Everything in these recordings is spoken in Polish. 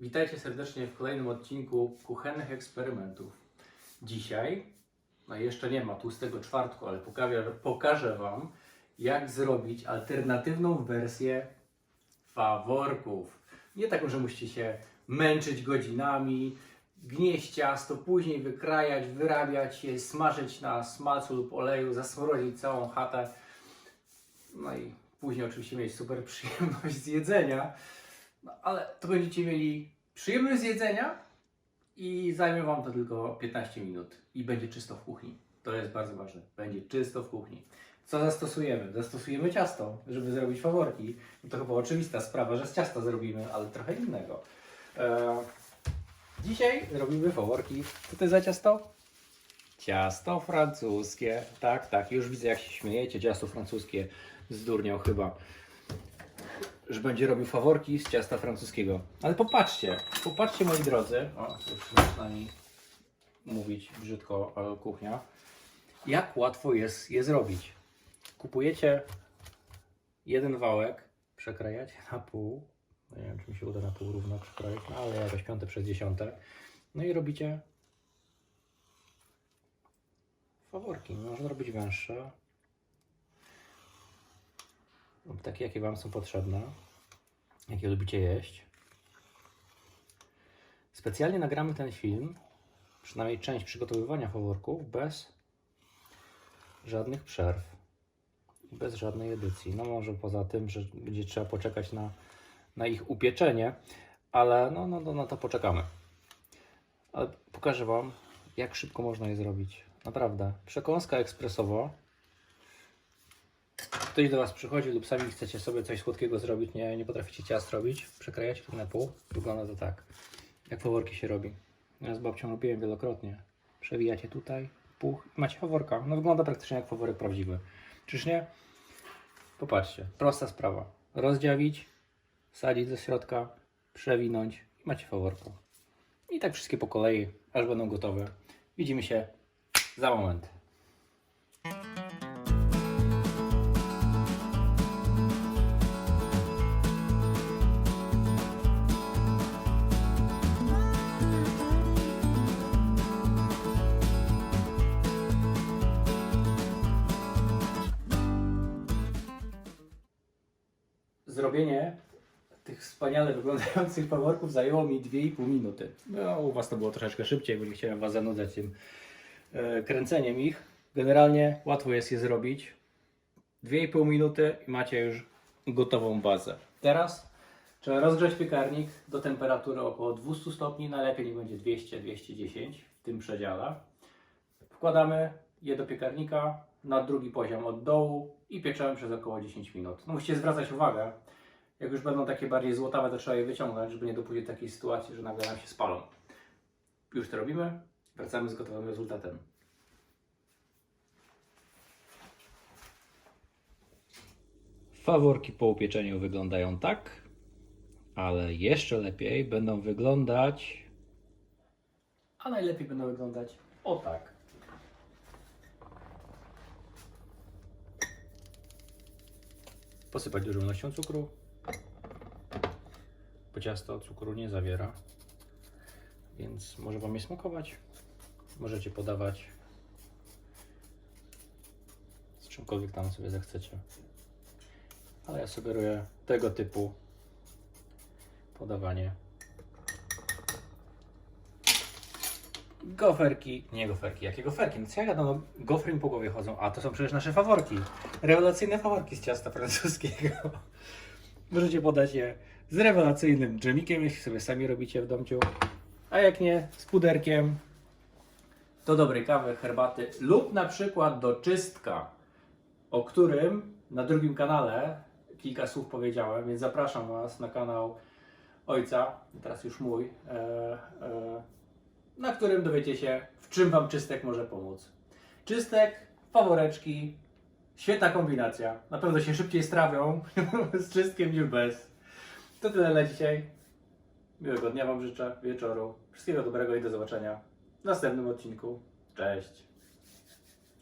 Witajcie serdecznie w kolejnym odcinku Kuchennych Eksperymentów. Dzisiaj, no jeszcze nie ma tłustego czwartku, ale pokażę, pokażę Wam, jak zrobić alternatywną wersję faworków. Nie taką, że musicie się męczyć godzinami, gnieść ciasto, później wykrajać, wyrabiać je, smażyć na smalcu lub oleju, zasmrodzić całą chatę. No i później oczywiście mieć super przyjemność z jedzenia. No, ale to będziecie mieli przyjemność z jedzenia i zajmie Wam to tylko 15 minut i będzie czysto w kuchni. To jest bardzo ważne. Będzie czysto w kuchni. Co zastosujemy? Zastosujemy ciasto, żeby zrobić faworki. To chyba oczywista sprawa, że z ciasta zrobimy, ale trochę innego. E, dzisiaj robimy faworki. Co to jest za ciasto? Ciasto francuskie. Tak, tak. Już widzę, jak się śmiejecie. Ciasto francuskie zdurniał chyba że będzie robił faworki z ciasta francuskiego. Ale popatrzcie, popatrzcie moi drodzy, o, już zaczyna mi mówić brzydko e, kuchnia, jak łatwo jest je zrobić. Kupujecie jeden wałek, przekrajacie na pół, No nie wiem czy mi się uda na pół równo przekroić, no ale jakoś piąte przez dziesiąte, no i robicie faworki. Można robić węższe, takie, jakie Wam są potrzebne, jakie lubicie jeść. Specjalnie nagramy ten film, przynajmniej część przygotowywania faworków, bez żadnych przerw bez żadnej edycji. No może poza tym, że będzie trzeba poczekać na, na ich upieczenie, ale no, no, no, no to poczekamy. Ale pokażę Wam, jak szybko można je zrobić. Naprawdę. Przekąska ekspresowa ktoś do Was przychodzi lub sami chcecie sobie coś słodkiego zrobić, nie, nie potraficie ciast robić, przekrajacie to na pół, wygląda to tak, jak faworki się robi. Ja z babcią robiłem wielokrotnie. Przewijacie tutaj, puch macie faworka. No wygląda praktycznie jak faworek prawdziwy. Czyż nie? Popatrzcie, prosta sprawa. Rozdziawić, sadzić do środka, przewinąć i macie faworka. I tak wszystkie po kolei, aż będą gotowe. Widzimy się za moment. Zrobienie tych wspaniale wyglądających faworków zajęło mi 2,5 minuty. No, u Was to było troszeczkę szybciej, bo nie chciałem Was zanudzać tym e, kręceniem ich. Generalnie łatwo jest je zrobić. 2,5 minuty i macie już gotową bazę. Teraz trzeba rozgrzać piekarnik do temperatury około 200 stopni, najlepiej nie będzie 200-210 w tym przedziale. Wkładamy je do piekarnika na drugi poziom od dołu i pieczemy przez około 10 minut. No musicie zwracać uwagę, jak już będą takie bardziej złotawe, to trzeba je wyciągnąć, żeby nie dopuścić do takiej sytuacji, że nagle nam się spalą. Już to robimy, wracamy z gotowym rezultatem. Faworki po upieczeniu wyglądają tak, ale jeszcze lepiej będą wyglądać, a najlepiej będą wyglądać o tak. Posypać dużą ilością cukru, bo ciasto cukru nie zawiera, więc może Wam je smakować. Możecie podawać z czymkolwiek tam sobie zechcecie. Ale ja sugeruję tego typu podawanie. Goferki, nie goferki, jakie goferki? No co ja gadam, no, gofry mi po głowie chodzą, a to są przecież nasze faworki. Rewelacyjne faworki z ciasta francuskiego. Możecie podać je z rewelacyjnym dżemikiem, jeśli sobie sami robicie w domciu. A jak nie, z puderkiem do dobrej kawy, herbaty lub na przykład do czystka, o którym na drugim kanale kilka słów powiedziałem, więc zapraszam Was na kanał ojca, teraz już mój, e, e, na którym dowiecie się, w czym Wam czystek może pomóc. Czystek, faworeczki, świetna kombinacja. Na pewno się szybciej strawią z czystkiem niż bez. To tyle na dzisiaj. Miłego dnia Wam życzę, wieczoru. Wszystkiego dobrego i do zobaczenia w następnym odcinku. Cześć.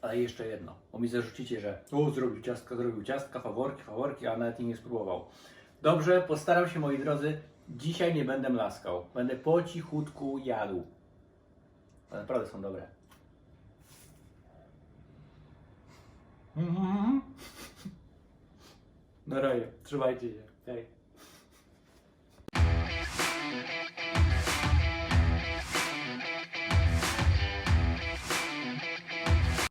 Ale jeszcze jedno, bo mi zarzucicie, że o, zrobił ciastka, zrobił ciastka, faworki, faworki, a nawet ich nie spróbował. Dobrze, postaram się moi drodzy Dzisiaj nie będę mlaskał. Będę po cichutku jadł. Ale naprawdę są dobre. Mhm. Na razie. Trzymajcie się. Hej.